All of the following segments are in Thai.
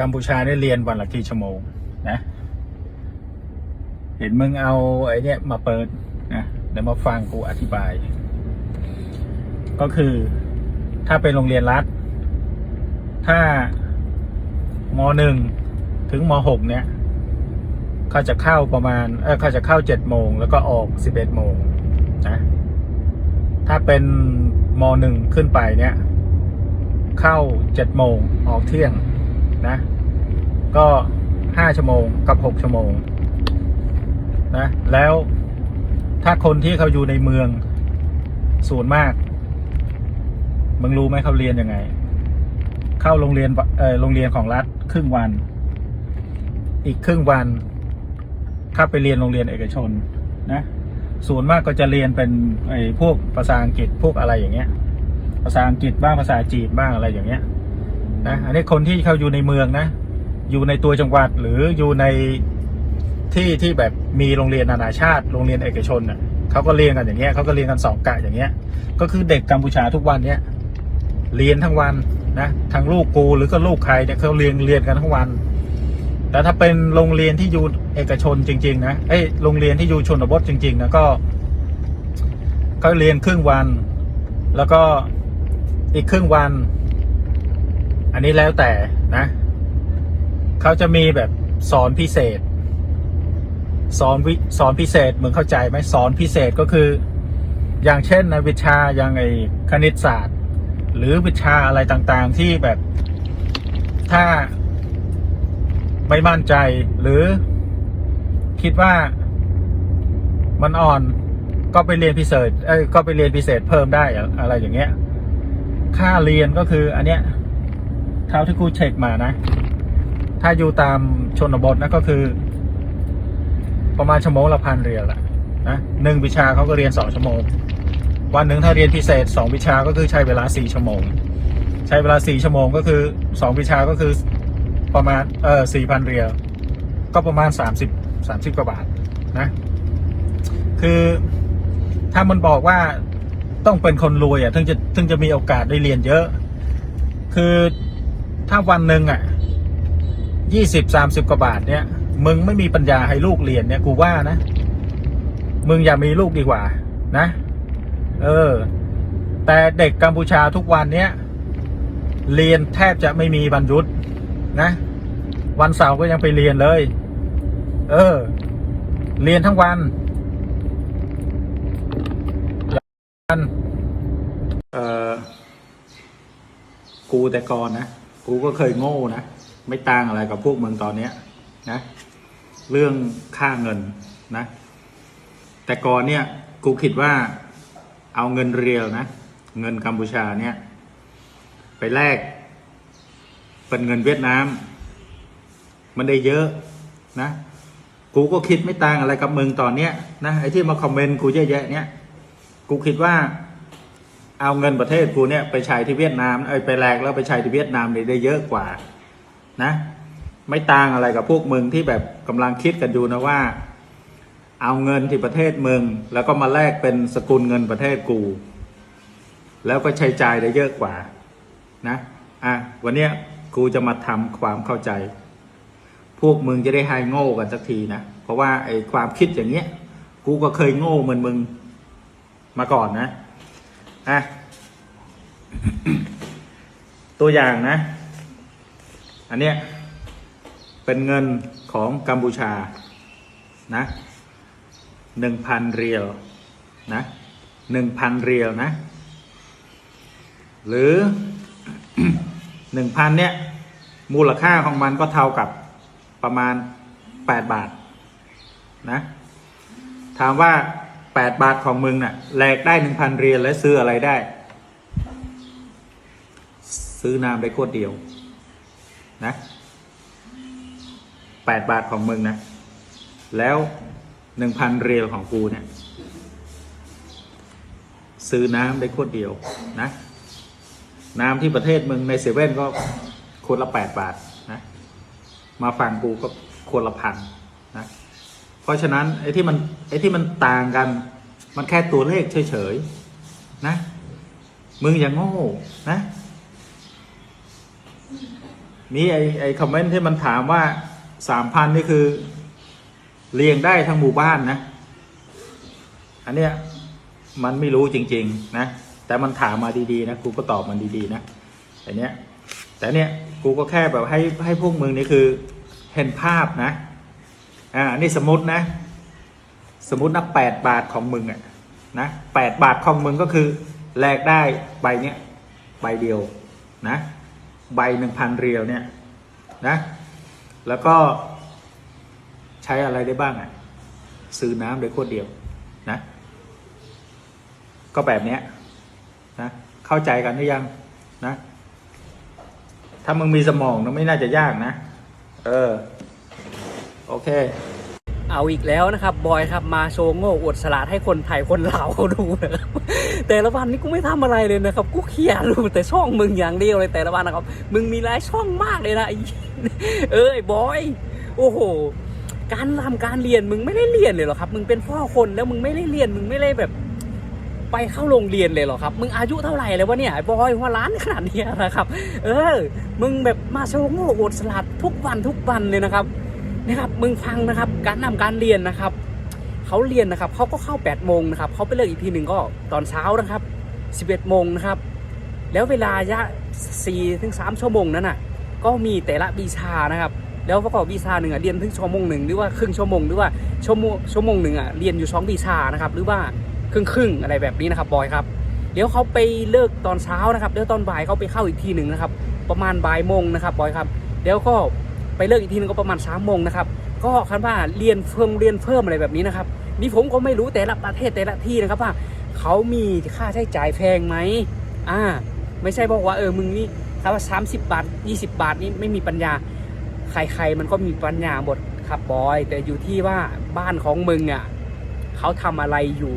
กัมพูชาได้เรียนวันละกี่ชั่วโมงนะ เห็นมึงเอาไอ้เนี่ยมาเปิดนะเดี๋ยวมาฟังกูอธิบาย ก็คือถ้าเป็นโรงเรียนรัฐ ถ้ามหนึ่งถึงมหกเนี่ยเขาจะเข้าประมาณเออเขาจะเข้าเจ็ดโมงแล้วก็ออกสิบเอ็ดโมงนะถ้าเป็นมหนึ่งขึ้นไปเนี่ย เข้าเจ็ดโมงออกเที่ยง นะ ก็ห้าชั่วโมงกับหกชั่วโมงนะแล้วถ้าคนที่เขาอยู่ในเมืองส่วนมาก มึงรู้ไหมเขาเรียนยังไง เข้าโรงเรียนเออโรงเรียนของรัฐครึ่งวัน อีกครึ่งวันถ้าไปเรียนโรงเรียนเอกชนนะส่วนมากก็จะเรียนเป็นไอ้พวกภาษาอังกฤษพวกอะไรอย่างเงี้ย ภาษาอังกฤษบ้างภาษาจีนบ้างอะไรอย่างเงี้ย นะอันนี้คนที่เขาอยู่ในเมืองนะ อยู่ในตัวจังหวัดหรืออยู่ในที่ที่แบบมีโรงเรียนนานาชาติ โรงเรียนเอกชนน่ะเขาก็เรียนกันอย่างเงี้ยเขาก็เรียนกันสองกะอย่างเงี้ย ก็คือเด็กกัมพูชาทุกวันเนี้ยเรียนทั้งวันนะทั้งลูกกูหรือก็ลูกใครเนี่ยเขาเรียนเรียนกันทั้งวัน แต่ถ้าเป็นโรงเรียนที่อยู่เอกชนจริง ๆ นะเอ้ยโรงเรียนที่อยู่ชนบทจริง ๆ นะก็ก็เรียนครึ่งวัน แล้วก็อีกครึ่งวัน อันนี้แล้วแต่นะ เขาจะมีแบบสอนพิเศษ สอนวิสอนพิเศษมึงเข้าใจไหมสอนพิเศษก็คือ อย่างเช่นในวิชาอย่างไอคณิตศาสตร์ หรือวิชาอะไรต่างๆ ที่แบบถ้าไม่มั่นใจหรือคิดว่ามันอ่อนก็ไปเรียนพิเศษเอ้ยก็ไปเรียนพิเศษเพิ่มได้อะอะไรอย่างเงี้ย ค่าเรียนก็คืออันเนี้ย เท่าที่กูเช็คมานะ ถ้าอยู่ตามชนบทนะก็คือ ประมาณชั่วโมงละพันเรียลละนะหนึ่งวิชาเขาก็เรียนสองชั่วโมง วันหนึ่งถ้าเรียนพิเศษสองวิชาก็คือใช้เวลาสี่ชั่วโมง ใช้เวลาสี่ชั่วโมงก็คือสองวิชาก็คือประมาณเออสี่พันเรียลก็ประมาณสามสิบสามสิบกว่าบาทนะ คือถ้ามันบอกว่าต้องเป็นคนรวยอะถึงจะถึงจะมีโอกาสได้เรียนเยอะ คือ ถ้าวันหนึ่งอะยี่สิบสามสิบกว่าบาทเนี่ย มึงไม่มีปัญญาให้ลูกเรียนเนี่ยกูว่านะ มึงอย่ามีลูกดีกว่า นะ เออ แต่เด็กกัมพูชาทุกวันเนี้ยเรียนแทบจะไม่มีบรรยุทธ์นะ วันเสาร์ก็ยังไปเรียนเลย เออ เรียนทั้งวันวันเออกูแต่ก่อนนะ กูก็เคยโง่นะ ไม่ต่างอะไรกับพวกมึงตอนเนี้ยนะ เรื่องค่าเงินนะ แต่ก่อนเนี่ย กูคิดว่าเอาเงินเรียวนะ เงินกัมพูชาเนี่ย ไปแลกเป็นเงินเวียดนาม มันได้เยอะนะกูก็คิดไม่ต่างอะไรกับมึงตอนเนี้ยนะไอ้ที่มาคอมเมนต์กูเยอะแยะเนี่ยกูคิดว่า เอาเงินประเทศกูเนี่ยไปใช้ที่เวียดนามเอ้ยไปแลกแล้วไปใช้ที่เวียดนามเนี่ยได้เยอะกว่านะ ไม่ต่างอะไรกับพวกมึงที่แบบกำลังคิดกันอยู่นะว่า เอาเงินที่ประเทศมึง แล้วก็มาแลกเป็นสกุลเงินประเทศกู แล้วก็ใช้จ่ายได้เยอะกว่านะอะวันเนี้ยกูจะมาทำความเข้าใจ พวกมึงจะได้หายโง่กันสักทีนะเพราะว่าไอ้ความคิดอย่างเงี้ย กูก็เคยโง่เหมือนมึงมาก่อนนะ อะ ตัวอย่างนะ อันเนี้ย เป็นเงินของกัมพูชา นะหนึ่งพันเรียลนะหนึ่งพันเรียลนะ หรือหนึ่งพันเนี่ยมูลค่าของมันก็เท่ากับประมาณแปดบาท นะ ถามว่า แปดบาทของมึงน่ะแลกได้หนึ่งพันเรียลและซื้ออะไรได้ ซื้อน้ำได้ขวดเดียว นะแปดบาทของมึงนะ แล้วหนึ่งพันเรียลของกูเนี่ย ซื้อน้ำได้ขวดเดียวนะ น้ำที่ประเทศมึงในเซเว่นก็คนละแปดบาทนะ มาฝั่งกูก็คนละพันนะ เพราะฉะนั้นไอ้ที่มันไอ้ที่มันต่างกัน มันแค่ตัวเลขเฉยๆนะมึงอย่างโง่นะ มีไอ้ไอ้คอมเมนต์ที่มันถามว่าสามพันนี่คือเรียงได้ทั้งหมู่บ้านนะ อันเนี้ยมันไม่รู้จริง ๆ นะ แต่มันถามมาดีๆนะกูก็ตอบมันดีๆนะแต่เนี้ยแต่เนี้ยกูก็แค่แบบให้ให้พวกมึงนี่คือเห็นภาพนะ อ่านี่สมมตินะ สมมตินับแปดบาทของมึงอะนะแปดบาทของมึงก็คือแลกได้ใบเนี้ยใบเดียวนะใบหนึ่งพันเรียวเนี่ยนะแล้วก็ใช้อะไรได้บ้างอะซื้อน้ำได้ขวดเดียวนะก็แบบเนี้ยนะเข้าใจกันหรือยังนะถ้ามึงมีสมองนะไม่น่าจะยากนะ เออ โอเค เอาอีกแล้วนะครับ บอยครับมาโชว์โง่อวดสลัดให้คนไทยคนลาวเขาดูนะครับแต่ละวันนี้กูไม่ทำอะไรเลยนะครับกูเคลียร์ดูแต่ช่องมึงอย่างเดียวเลยแต่ละวันนะครับ มึงมีหลายช่องมากเลยนะไอ้เอ้ยบอย โอ้โหการทำการเรียนมึงไม่ได้เรียนเลยเหรอครับ มึงเป็นพ่อคนแล้วมึงไม่ได้เรียนมึงไม่ได้แบบ ไปเข้าโรงเรียนเลยเหรอครับ มึงอายุเท่าไหร่แล้ววะเนี่ยบอยหัวล้านขนาดนี้นะครับ เออ มึงแบบมาโชว์โง่อวดสลัดทุกวันทุกวันเลยนะครับ นะครับมึงฟังนะครับ การนำการเรียนนะครับเขาเรียนนะครับเขาก็เข้า8โมงนะครับเขาไปเลิกอีกทีหนึ่งก็ตอนเช้านะครับ 11โมงนะครับ แล้วเวลาระยะ4ถึง3ชั่วโมงนั้นน่ะ ก็มีแต่ละวิชานะครับ แล้วประกอบวิชาหนึ่งอะเรียนถึงชั่วโมงหนึ่งหรือว่าครึ่งชั่วโมงหรือว่าชั่วโมงชั่วโมงหนึ่งอะเรียนอยู่สองวิชานะครับ หรือว่าครึ่งครึ่งอะไรแบบนี้นะครับบอยครับเดี๋ยวเขาไปเลิกตอนเช้านะครับเดี๋ยวตอนบ่ายเขาไปเข้าอีกทีหนึ่งนะครับ ประมาณบ่ายโมงนะครับบอยครับเดี๋ยวก็ ไปเลิกอีกทีนึงก็ประมาณสามโมงนะครับก็คันว่าเรียนเพิ่มเรียนเพิ่มอะไรแบบนี้นะครับนี่ผมก็ไม่รู้แต่ละประเทศแต่ละที่นะครับว่าเขามีค่าใช้จ่ายแพงไหมอ่าไม่ใช่บอกว่าเออมึงนี่ถ้าว่าสามสิบบาทยี่สิบาทนี่ไม่มีปัญญาใครๆมันก็มีปัญญาหมดครับบอย แต่อยู่ที่ว่าบ้านของมึงอะเขาทำอะไรอยู่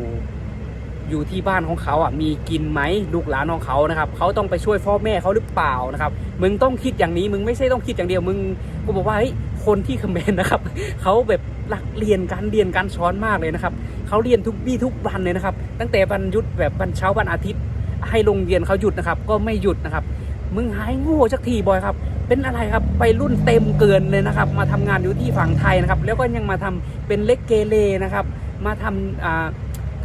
อยู่ที่บ้านของเขาอะมีกินไหมลูกหลานของเขานะครับเขาต้องไปช่วยพ่อแม่เขาหรือเปล่านะครับมึงต้องคิดอย่างนี้มึงไม่ใช่ต้องคิดอย่างเดียวมึงกูบอกว่าเฮ้ยคนที่คอมเมนต์นะครับเขาแบบรักเรียนการเรียนการสอนมากเลยนะครับเขาเรียนทุกวี่ทุกวันเลยนะครับ ตั้งแต่วันหยุดแบบวันเช้าวันอาทิตย์ ให้โรงเรียนเขาหยุดนะครับ ก็ไม่หยุดนะครับมึงหายโง่สักทีบอยครับ เป็นอะไรครับไปรุ่นเต็มเกินเลยนะครับ มาทำงานอยู่ที่ฝั่งไทยนะครับ แล้วก็ยังมาทำเป็นเล็กเกเรนะครับ มาทำอ่า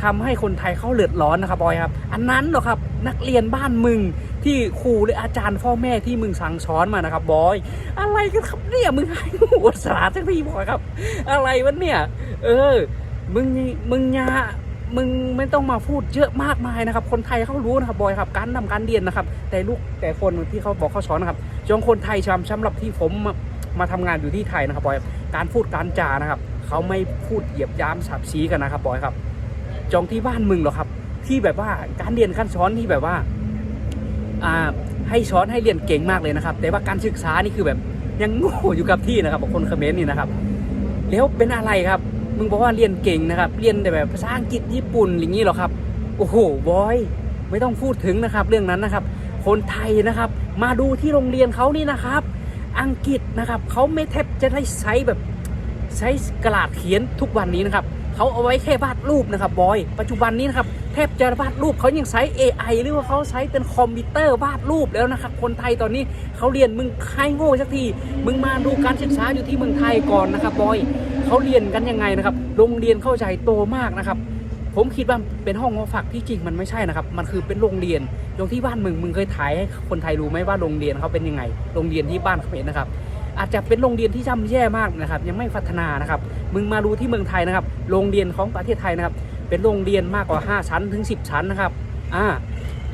ทำให้คนไทยเขาเลือดร้อนนะครับบอยครับ อันนั้นเหรอครับนักเรียนบ้านมึงที่ครูหรืออาจารย์พ่อแม่ที่มึงสั่งสอนมานะครับบอย อะไรกันครับเนี่ยมึงใหายโง่สาสักทีบอยครับ อะไรวะเนี่ย เออ มึงมึงยามึงไม่ต้องมาพูดเยอะมากมายนะครับ คนไทยเขารู้นะครับบอยครับ การนำการเรียนนะครับ แต่ลูกแต่คนที่เขาบอกเขาสอนนะครับจงคนไทยชำสำหรับที่ผมมามาทำงานอยู่ที่ไทยนะครับบอย การพูดการจานะครับ เขาไม่พูดเหยียบย้ำสับชี้กันนะครับบอยครับ จองที่บ้านมึงหรอครับ ที่แบบว่าการเรียนการสอนที่แบบว่าอ่าให้ช้อนให้เรียนเก่งมากเลยนะครับ แต่ว่าการศึกษานี่คือแบบยังโง่อยู่กับที่นะครับของคนเขมรนี่นะครับ แล้วเป็นอะไรครับ มึงบอกว่าเรียนเก่งนะครับ เรียนแต่แบบภาษาอังกฤษญี่ปุ่นอย่างนี้หรอครับ โอ้โหบอยไม่ต้องพูดถึงนะครับ เรื่องนั้นนะครับ คนไทยนะครับ มาดูที่โรงเรียนเขานี่นะครับ อังกฤษนะครับเขาไม่แทบจะได้ใช้แบบใช้กระดาษเขียนทุกวันนี้นะครับ เขาเอาไว้แค่วาดรูปนะครับบอย ปัจจุบันนี้นะครับแทบจะวาดรูปเขายังใช้ AI หรือว่าเขาใช้เป็นคอมพิวเตอร์วาดรูปแล้วนะครับคนไทยตอนนี้เขาเรียนมึงใครโง่สักที มึงมาดูการศึกษาอยู่ที่เมืองไทยก่อนนะครับบอยเขาเรียนกันยังไงนะครับโรงเรียนเข้าใจโตมากนะครับผมคิดว่าเป็นห้องอฝักที่จริงมันไม่ใช่นะครับ มันคือเป็นโรงเรียนตรงที่บ้านมึงมึงเคยถ่ายให้คนไทยรู้ไหมว่าโรงเรียนเขาเป็นยังไง โรงเรียนที่บ้านเขาเป็นนะครับ อาจจะเป็นโรงเรียนที่ย่ำแย่มากนะครับ ยังไม่พัฒนานะครับ มึงมาดูที่เมืองไทยนะครับ โรงเรียนของประเทศไทยนะครับ เป็นโรงเรียนมากกว่า 5 ชั้นถึง 10 ชั้นนะครับ อ่า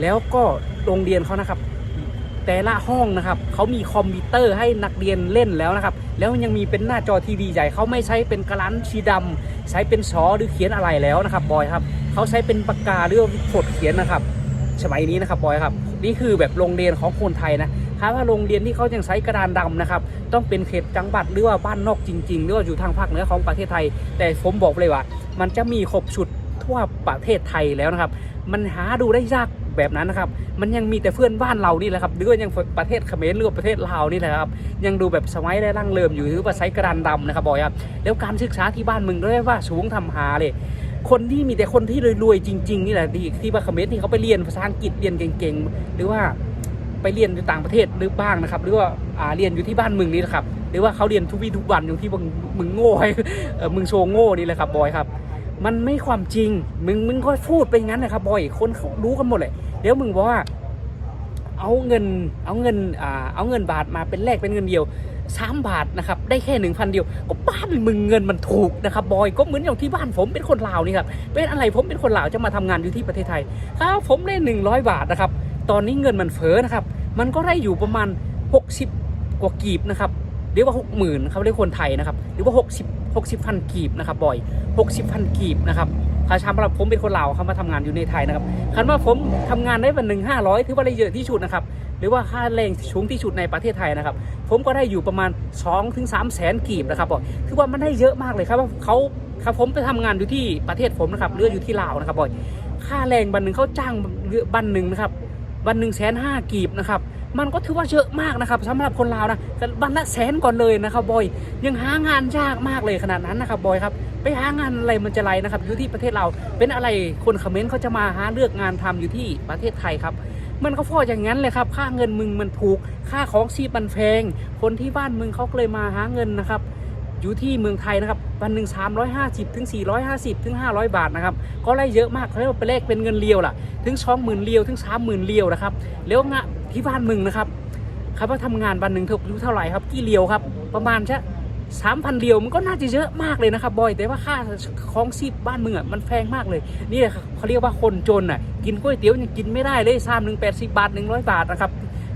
แล้วก็โรงเรียนเขานะครับ แต่ละห้องนะครับเขามีคอมพิวเตอร์ให้นักเรียนเล่นแล้วนะครับ แล้วยังมีเป็นหน้าจอทีวีใหญ่เขาไม่ใช้เป็นกระลันชีดำใช้เป็นซอหรือเขียนอะไรแล้วนะครับบอยครับเขาใช้เป็นปากกาหรือว่าขดเขียนนะครับสมัยนี้นะครับบอยครับ นี่คือแบบโรงเรียนของคนไทยนะ ถ้าว่าโรงเรียนที่เขายังใช้กระดานดำนะครับ ต้องเป็นเขตจังหวัดหรือว่าบ้านนอกจริง ๆ หรือว่าอยู่ทางภาคเหนือของประเทศไทย แต่ผมบอกเลยว่า มันจะมีครบชุดทั่วประเทศไทยแล้วนะครับ มันหาดูได้ยากแบบนั้นนะครับ มันยังมีแต่เพื่อนบ้านเรานี่แหละครับหรือว่ายังประเทศเขมรหรือประเทศลาวนี่แหละครับ ยังดูแบบสมัยได้ร่างเริมอยู่หรือว่าใช้กระดานดำนะครับบอยครับ แล้วการศึกษาที่บ้านมึงเรียกว่าสูงทำหาเลย คนที่มีแต่คนที่รวยๆจริง ๆ นี่แหละที่ที่ว่าเขมรที่เขาไปเรียนภาษาอังกฤษเรียนเก่งๆ หรือว่า ไปเรียนอยู่ต่างประเทศหรือบ้างนะครับ หรือว่าอ่าเรียนอยู่ที่บ้านมึงนี่แหละครับ หรือว่าเขาเรียนทุกวี่ทุกวันอยู่ที่มึงมึงโง่ให้เออมึงโชว์โง่นี่แหละครับบอยครับ มันไม่ความจริงมึงมึงก็พูดไปงั้นนะครับบอยคนเขารู้กันหมดเลยเดี๋ยวมึงบอกว่าเอาเงินเอาเงินอ่าเอาเงินบาทมาเป็นแลกเป็นเงินเดียวสามบาทนะครับได้แค่หนึ่งพันเดียว ก็บ้านมึงเงินมันถูกนะครับบอยก็เหมือนอย่างที่บ้านผมเป็นคนลาวนี่ครับเป็นอะไรผมเป็นคนลาวจะมาทำงานอยู่ที่ประเทศไทยถ้าผมได้หนึ่งร้อยบาทนะครับ ตอนนี้เงินมันเฟ้อนะครับ มันก็ได้อยู่ประมาณ 60 กว่ากีบนะครับหรือว่าหกหมื่นเขาเรียกคนไทยนะครับหรือว่า 60 60พันกีบนะครับบ่อย 60พันกีบนะครับคาชามสำหรับผมเป็นคนลาวเขามาทำงานอยู่ในไทยนะครับคันว่าผมทำงานได้วันหนึ่งห้าร้อยถือว่าได้เยอะที่สุดนะครับหรือว่าค่าแรงสูงที่สุดในประเทศไทยนะครับ ผมก็ได้อยู่ประมาณ2ถึง3แสนกีบนะครับบอยคือว่ามันได้เยอะมากเลยครับว่าเขาครับผมไปทำงานอยู่ที่ประเทศผมนะครับหรืออยู่ที่ลาวนะครับบอยค่าแรงวันหนึ่งเขาจ้างวันหนึ่งนะครับ วันหนึ่งแสนห้ากีบนะครับมันก็ถือว่าเยอะมากนะครับสำหรับคนลาวนะวันละแสนก่อนเลยนะครับบอยยังหางานยากมากเลยขนาดนั้นนะครับบอยครับไปหางานอะไรมันจะไรนะครับอยู่ที่ประเทศเราเป็นอะไรคนคอมเมนต์เขาจะมาหาเลือกงานทำอยู่ที่ประเทศไทยครับมันก็พออย่างนั้นเลยครับ ค่าเงินมึงมันถูก ค่าของชีพมันแพง คนที่บ้านมึงเขาเลยมาหาเงินนะครับ อยู่ที่เมืองไทยนะครับวันหนึ่ง350ถึง450ถึง500 บาทนะครับก็ได้เยอะมากเขาเรียกว่าไปแลกเป็นเงินเลียวล่ะถึงสองหมื่นเลียวถึงสามหมื่นเลียวนะครับแล้วงะที่บ้านมึงนะครับครับว่าทำงานวันหนึ่งเธออายุเท่าไหร่ครับกี่เลียวครับประมาณแค่สามพันเลียวมันก็น่าจะเยอะมากเลยนะครับบอยแต่ว่าค่าของชีพบ้านมึงอะมันแพงมากเลยนี่เขาเรียกว่าคนจนอะกินก๋วยเตี๋ยวยังกินไม่ได้เลยชามหนึ่งแปดสิบบาทหนึ่งร้อยบาทนะครับ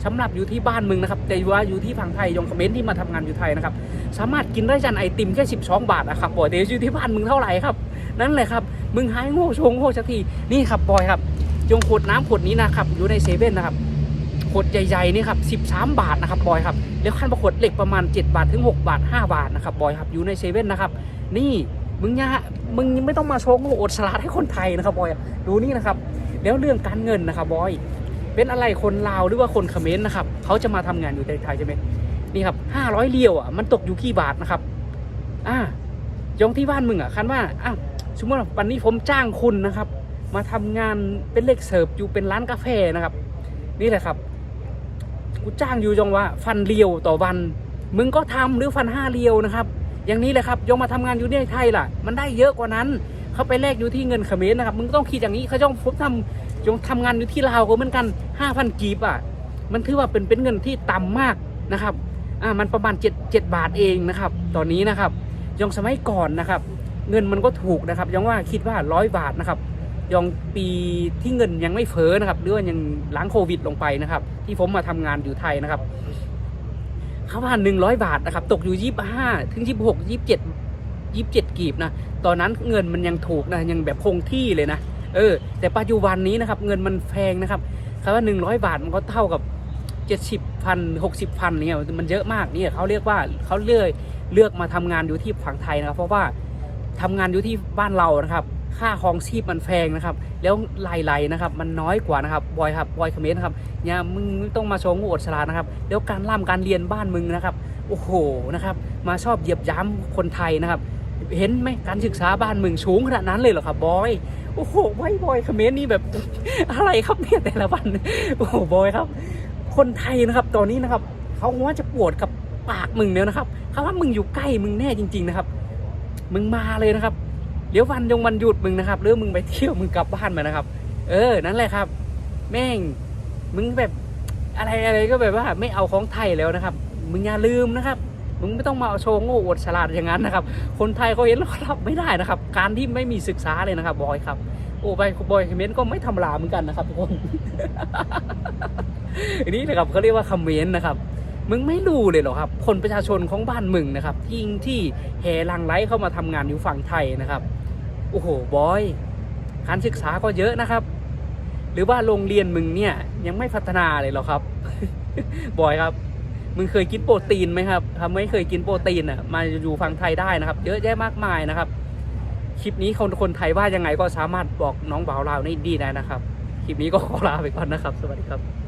สำหรับอยู่ที่บ้านมึงนะครับแต่ว่าอยู่ที่ฝั่งไทยยองคอมเมนต์ที่มาทำงานอยู่ไทยนะครับสามารถกินได้จานไอติมแค่12 บาทอะครับบอยแต่อยู่ที่บ้านมึงเท่าไหร่ครับนั่นแหละครับมึงหายโง่ชงโง่สักทีนี่ครับบอยครับจงขวดน้ำขวดนี้นะครับอยู่ในเซเว่นนะครับขวดใหญ่ๆนี่ครับ13 บาทนะครับบอยครับแล้วขั้นประขวดเหล็กประมาณ 7 บาทถึง 6 บาท 5 บาทนะครับบอยครับอยู่ในเซเว่นนะครับนี่มึงย่ามึงไม่ต้องมาโชว์โง่อดสลัดให้คนไทยนะครับบอยดูนี่นะครับแล้วเรื่องการเงินนะครับบอย เป็นอะไรคนลาวหรือว่าคนเขมรนะครับเขาจะมาทำงานอยู่ในไทยใช่ไหมนี่ครับห้าร้อยเรียวอะมันตกอยู่กี่บาทนะครับอ่ายองที่บ้านมึงอะคันว่าอะสมมติว่าวันนี้ผมจ้างคุณนะครับ มาทำงานเป็นเล็กเสิร์ฟอยู่เป็นร้านกาแฟนะครับ นี่แหละครับกูจ้างอยู่จงว่าฟันเรียวต่อวัน มึงก็ทำหรือฟันห้าเรียวนะครับ อย่างนี้แหละครับยองมาทำงานอยู่ในไทยล่ะ มันได้เยอะกว่านั้นเขาไปแลกอยู่ที่เงินเขมรนะครับ มึงต้องคิดอย่างนี้เขาจ้องผมทำ ยงทำงานอยู่ที่ลาวก็เหมือนกันห้าพันกีบอะมันถือว่าเป็นเป็นเงินที่ต่ำมากนะครับอ่ามันประมาณ7 7บาทเองนะครับ ตอนนี้นะครับยองสมัยก่อนนะครับ เงินมันก็ถูกนะครับยองว่าคิดว่าร้อยบาทนะครับยองปีที่เงินยังไม่เฟ้อนะครับหรือว่ายังหลังโควิดลงไปนะครับ ที่ผมมาทำงานอยู่ไทยนะครับเขาว่าหนึ่งร้อยบาทนะครับ ตกอยู่ยี่ห้าถึงยี่หกยี่เจ็ดยี่เจ็ดกีบนะตอนนั้นเงินมันยังถูกนะยังแบบคงที่เลยนะ เออ แต่ปัจจุบันนี้นะครับ เงินมันแพงนะครับคำว่าหนึ่งร้อยบาทมันก็เท่ากับเจ็ดสิบพันหกสิบพันเนี่ยมันเยอะมากเนี่ยเขาเรียกว่าเขาเลือกเลือกมาทำงานอยู่ที่ฝั่งไทยนะครับ เพราะว่าทำงานอยู่ที่บ้านเรานะครับ ค่าครองชีพมันแพงนะครับ แล้วรายไรนะครับ มันน้อยกว่านะครับบอยครับบอยคอมเมนต์ครับอย่ามึงไม่ต้องมาโชว์งูอดสลาดนะครับ แล้วการล่ำการเรียนบ้านมึงนะครับ โอ้โหนะครับ มาชอบเหยียบย้ำคนไทยนะครับ เห็นไหมการศึกษาบ้านมึงสูงขนาดนั้นเลยเหรอครับบอยโอ้โหบอยบอยคอมเมนต์นี่แบบอะไรครับเนี่ยแต่ละวันโอ้โหบอยครับ คนไทยนะครับตอนนี้นะครับเขาว่าจะปวดกับปากมึงแล้วนะครับเขาว่ามึงอยู่ใกล้มึงแน่จริง ๆนะครับ มึงมาเลยนะครับ เดี๋ยววันยงวันหยุดมึงนะครับหรือมึงไปเที่ยวมึงกลับบ้านมานะครับ เออนั่นแหละครับ แม่งมึงแบบอะไรอะไรก็แบบว่า ไม่เอาของไทยแล้วนะครับ มึงอย่าลืมนะครับ มึงไม่ต้องมาโชว์โง่อวดฉลาดอย่างนั้นนะครับ คนไทยเขาเห็นแล้วเขารับไม่ได้นะครับ การที่ไม่มีศึกษาเลยนะครับบอยครับ โอ้ไปบอยคอมเมนต์ก็ไม่ธรรมดาเหมือนกันนะครับทุกคนอันนี้นะครับเขาเรียกว่าคอมเมนต์นะครับมึงไม่รู้เลยเหรอครับ คนประชาชนของบ้านมึงนะครับที่งที่แห่ลังไลเข้ามาทำงานอยู่ฝั่งไทยนะครับ โอ้โหบอย การศึกษาก็เยอะนะครับ หรือว่าโรงเรียนมึงเนี่ยยังไม่พัฒนาเลยเหรอครับ บอยครับ มึงเคยกินโปรตีนไหมครับถ้าไม่เคยกินโปรตีนอะมาอยู่ฝั่งไทยได้นะครับ เยอะแยะมากมายนะครับ คลิปนี้คนคนไทยว่ายังไงก็สามารถบอกน้องบ่าวเราวนี่ดีได้นะครับ คลิปนี้ก็ขอลาไปก่อนนะครับ สวัสดีครับ